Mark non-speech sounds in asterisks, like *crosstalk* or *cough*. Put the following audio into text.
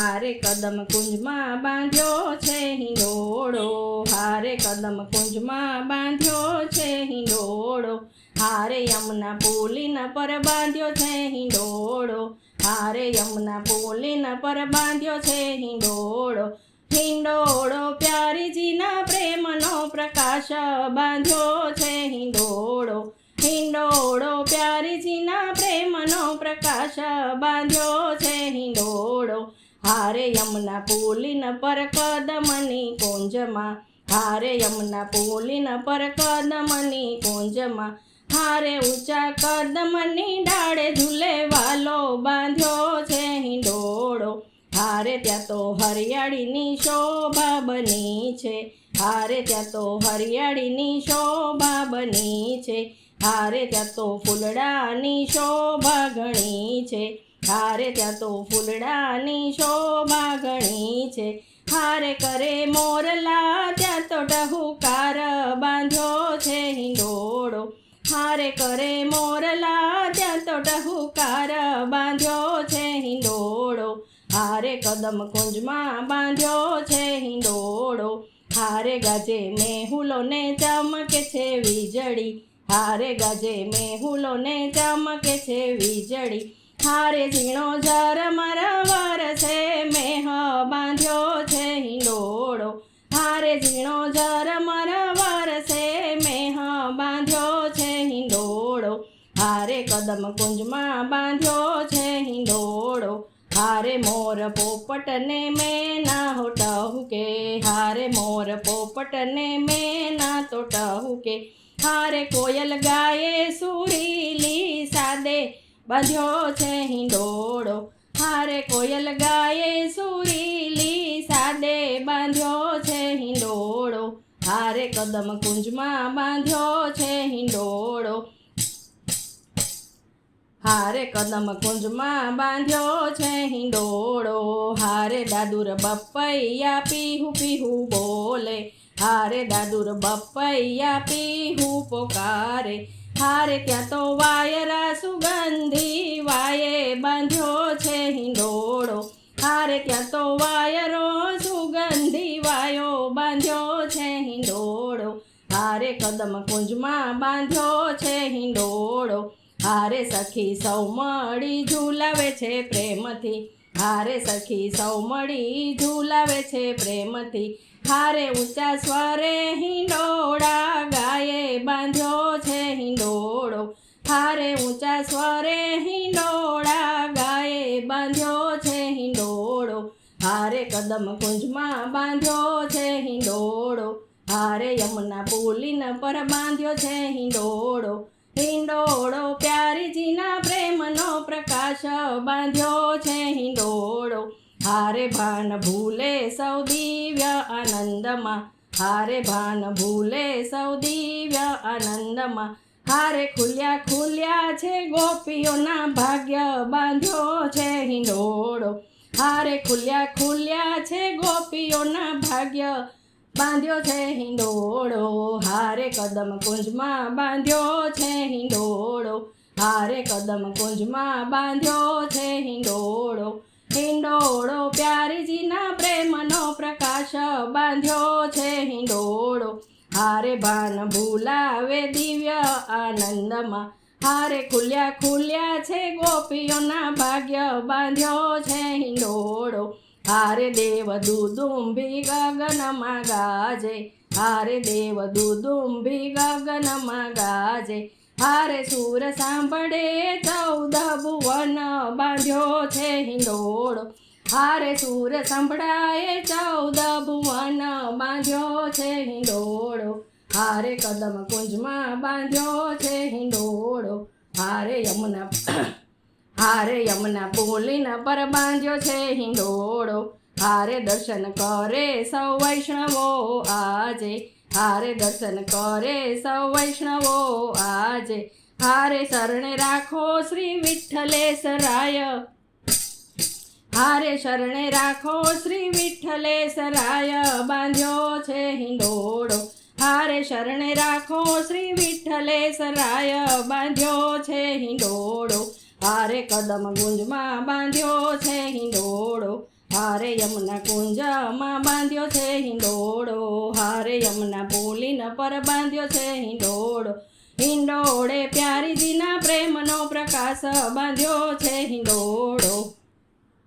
હારે કદમ કુંજમાં બાંધ્યો છે હિંડોળો. હારે કદમ કુંજમાં બાંધ્યો છે હિંડોળો. હારે યમુના પુલીના પર બાંધ્યો છે હિંડોળો. હારે યમુના પુલીના પર બાંધ્યો છે હિંડોળો. હિંડોળો પ્યારીજીના પ્રેમનો પ્રકાશ બાંધ્યો છે હિંડોળો. હિંડોળો પ્યારીજીના પ્રેમનો પ્રકાશ બાંધ્યો છે હારે યમુના પોલીન પર કદમની કુંજમાં. હારે યમુના પોલીન પર કદમની કુંજમાં. હારે ઊંચા કદમની ડાળે ઝૂલે વાલો બાંધ્યો છે હિંડોળો. હારે ત્યાં તો હરિયાળીની શોભા બની છે. હારે ત્યાં તો હરિયાળીની શોભા બની છે. હારે ત્યાં તો ફૂલડાની શોભા ઘણી છે. હારે ત્યાં તો ફૂલડાની શોભા ઘણી છે. હારે કરે મોરલા, ત્યાં તો ટહુકાર બાંધો છે હિંડોળો. હારે કરે મોરલા, ત્યાં તો ટહુકાર બાંધો છે હિંડોળો. હારે કદમ કુંજમાં બાંધ્યો છે હિંડોળો. હારે ગાજે મેહુલો ને ચમકે છે વીજળી. હારે ગાજે મેહુલો ને ચમકે છે વીજળી. હારે ઝીણો જર મારા વરસે મેહ બાંધ્યો છે હિંડોળો. હારે ઝીણો જર મારા વરસે મેહ બાંધ્યો છે હિંડોળો. હારે કદમ કુંજમાં બાંધ્યો છે હિંડોળો. હારે મોર પોપટને મેના હો ટહુકે. હારે મોર પોપટને મેના તો ટહુકે. હારે કોયલ ગાયે સુરીલી સાદે. બાંધ્યો છે હિંડોળો. હારે કોયલ ગાયે સુરીલી સાદે બાંધ્યો છે હિંડોળો. હારે કદમ કુંજમાં બાંધ્યો છે હિંડોળો. હારે કદમ કુંજમાં બાંધ્યો છે હિંડોળો. હારે દાદુર બપૈયા પીહુ પીહુ બોલે. હારે દાદુર બપૈયા પીહુ પોકારે. હારે ત્યાં તો વાયરા સુગંધી વાયે બાંધ્યો છે હિંડોળો. હારે ત્યાં તો વાયરો સુગંધી વાયો બાંધ્યો છે હિંડોળો. હારે કદમ કુંજમાં બાંધ્યો છે હિંડોળો. હારે સખી સૌ મળી ઝૂલાવે છે પ્રેમથી. હારે સખી સૌ મળી ઝૂલાવે છે પ્રેમથી. હારે ઊંચા સ્વરે હિંડોળા ગાયે બાંધ્યો છે હિંડોળો. હારે ઊંચા સ્વરે હિંડોળા ગાયે બાંધ્યો છે હિંડોળો. હારે કદમ કુંજમાં બાંધ્યો છે હિંડોળો. હારે યમુના પુલીન પર બાંધ્યો છે હિંડોળો. હિંડોળો પ્યારીજીના પ્રેમનો પ્રકાશ બાંધ્યો છે હિંડોળો. હારે ભાન ભૂલે સૌ દિવ્ય આનંદમાં. હારે ભાન ભૂલે સૌ દિવ્ય આનંદમાં. હારે ખુલ્યા ખુલ્યા છે ગોપીઓના ભાગ્ય બાંધ્યો છે હિંડોળો. હારે ખુલ્યા ખુલ્યા છે ગોપીઓના ભાગ્ય બાંધ્યો છે હિંડોળો. હારે કદમ કુંજમાં બાંધ્યો છે હિંડોળો. હારે કદમ કુંજમાં બાંધ્યો છે હિંડોળો. હિંડોળો પ્યારીજીના પ્રેમનો પ્રકાશ બાંધ્યો છે હિંડોળો. હારે ભાન ભૂલાવે દિવ્ય આનંદમાં. હારે ખુલ્યા ખુલ્યા છે ગોપીઓના ભાગ્ય બાંધ્યો છે હિંડોળો. હારે દેવ દુદુંભી ગગનમાં ગાજે. હારે દેવ દુદુંભી ગગનમાં ગાજે હારે સુર સાંભળે ચૌદ ભુવન બાંધ્યો છે હિંડોળો. હારે સુર સંભળાય ચૌદ ભુવન બાંધ્યો છે હિંડોળો. હારે કદમ કુંજમાં બાંધ્યો છે હિંડોળો. હારે યમુના *coughs* હારે યમુના બોલીના પર બાંધ્યો છે હિંડોળો. હારે દર્શન કરે સૌ વૈષ્ણવો આજે. હારે દર્શન કરે સૌ વૈષ્ણવો આજે. હારે શરણે રાખો શ્રી વિઠ્ઠલેશરાય. હારે શરણે રાખો શ્રી વિઠ્ઠલેશરાય. બાંધ્યો છે હિંડોળો. હારે શરણે રાખો શ્રી વિઠ્ઠલેશરાય. બાંધ્યો છે હિંડોળો. હારે કદમ ગુંજમાં બાંધ્યો છે હિંડોળો. હારે યમુના કુંજમાં બાંધ્યો છે હિંડોળો. હારે યમુના બોલીન પર બાંધ્યો છે હિંડોળો. હિંડોળે પ્યારીજીના પ્રેમનો પ્રકાશ બાંધ્યો છે હિંડોળો.